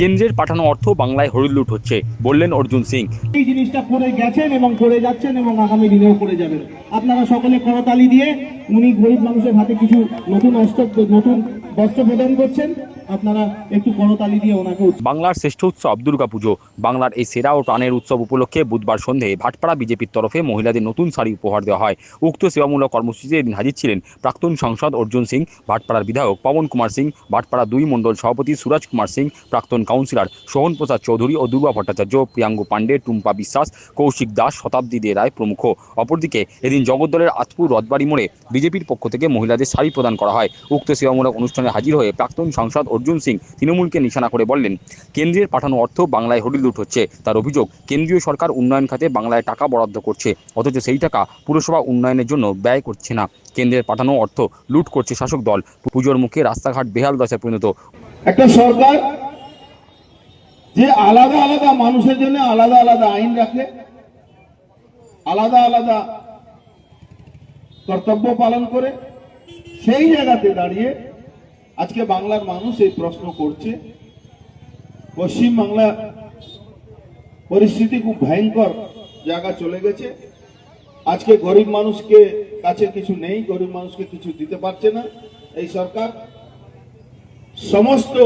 কেন্দ্রের পাঠানো অর্থ বাংলায় হরিলুট হচ্ছে, বললেন অর্জুন সিং। এই জিনিসটা করে গেছেন এবং করে যাচ্ছেন এবং আগামী দিনেও করে যাবেন। আপনারা সকলে করতালি দিয়ে উনি গরিব মানুষের হাতে কিছু নতুন অস্ত্র নতুন বস্ত্র প্রদান করছেন। বাংলার শ্রেষ্ঠ উৎসব দুর্গাপুজো বাংলার এই সেরা ও টানের উৎসব উপলক্ষে বুধবার সন্ধে ভাটপাড়া বিজেপির তরফে মহিলাদের নতুন শাড়ি উপহার দেওয়া হয়। উক্ত সেবামূলক কর্মসূচিতে এদিন হাজির ছিলেন প্রাক্তন সাংসদ অর্জুন সিং, ভাটপাড়ার বিধায়ক পবন কুমার সিং, ভাটপাড়া দুই মণ্ডল সভাপতি সুরাজ কুমার সিং, প্রাক্তন কাউন্সিলর সোহন প্রসাদ চৌধুরী ও দুর্গা ভট্টাচার্য প্রিয়াঙ্গু পাণ্ডে, টুম্পা বিশ্বাস, কৌশিক দাস, শতাব্দী দে রায় প্রমুখ। অপরদিকে এদিন জগদ্দলের আতপুর রথবাড়ি মোড়ে বিজেপির পক্ষ থেকে মহিলাদের শাড়ি প্রদান করা হয়। উক্ত সেবামূলক অনুষ্ঠানে হাজির হয়ে প্রাক্তন সাংসদ অর্জুন সিং তৃণমূলকে নিশানা করে বললেন, কেন্দ্রের পাঠানো অর্থ বাংলায় হোটেল লুট হচ্ছে। তার অভিযোগ, কেন্দ্রীয় সরকার উন্নয়ন খাতে বাংলায় টাকা বরাদ্দ করছে, অথচ সেই টাকা পুরসভা উন্নয়নের জন্য ব্যয় করছে না। কেন্দ্রের পাঠানো অর্থ লুট করছে শাসক দল। পুজোর মুখে রাস্তাঘাট বেহাল দশায় পরিণত। একটা সরকার যে আলাদা আলাদা মানুষের জন্য আলাদা আলাদা আইন রাখে, আলাদা আলাদা কর্তব্য পালন করে সেই জায়গাতে দাঁড়িয়ে আজকে বাংলার মানুষ এই প্রশ্ন করছে। পশ্চিম বাংলা পরিস্থিতি খুব ভয়ঙ্কর জায়গা চলে গেছে। আজকে গরিব মানুষকে কাছে কিছু নেই, গরিব মানুষকে কিছু দিতে পারছে না এই সরকার। সমস্ত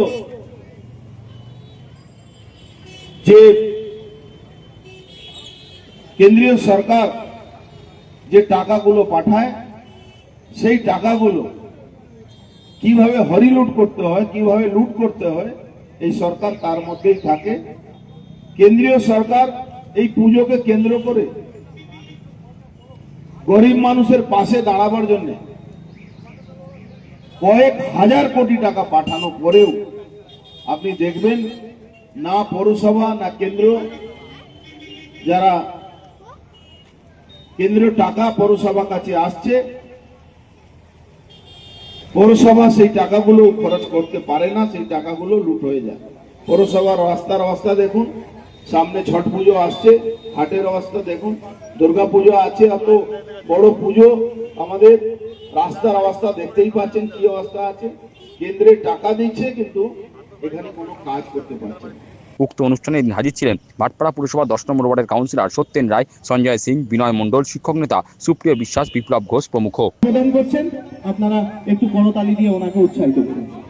যে কেন্দ্রীয় সরকার যে টাকাগুলো পাঠায়, সেই টাকাগুলো কীভাবে হরিলুট করতে হয়, কীভাবে লুট করতে হয়, এই সরকার তার মধ্যেই থাকে। কেন্দ্রীয় সরকার এই পুজোকে কেন্দ্র করে গরিব মানুষের পাশে দাঁড়াবার জন্য কয়েক হাজার কোটি টাকা পাঠানো পরেও আপনি দেখবেন না পৌরসভা, না কেন্দ্র, যারা কেন্দ্রীয় টাকা পৌরসভা কাছে আসছে। পৌরসভা সেই টাকাগুলো খরচ করতে পারে না, সেই টাকাগুলো লুট হয়ে যায়। পৌরসভার রাস্তার অবস্থা দেখুন, সামনে ছট পুজো আসছে, হাটের অবস্থা দেখুন, দুর্গা পুজো আছে, এত বড় পুজো। আমাদের রাস্তার অবস্থা দেখতেই পাচ্ছেন কি অবস্থা আছে। কেন্দ্রে টাকা দিচ্ছে, কিন্তু এখানে কোনো কাজ করতে পারছে না। উক্ত অনুষ্ঠানে এদিন হাজির ছিলেন ভাটপাড়া পুরসভা দশ নম্বর ওয়ার্ডের কাউন্সিলর সত্যেন রায়, সঞ্জয় সিং, বিনয় মণ্ডল, শিক্ষক নেতা সুপ্রিয় বিশ্বাস, বিপ্লব ঘোষ প্রমুখ। আপনারা একটু করতালি দিয়ে ওনাকে উৎসাহিত করুন।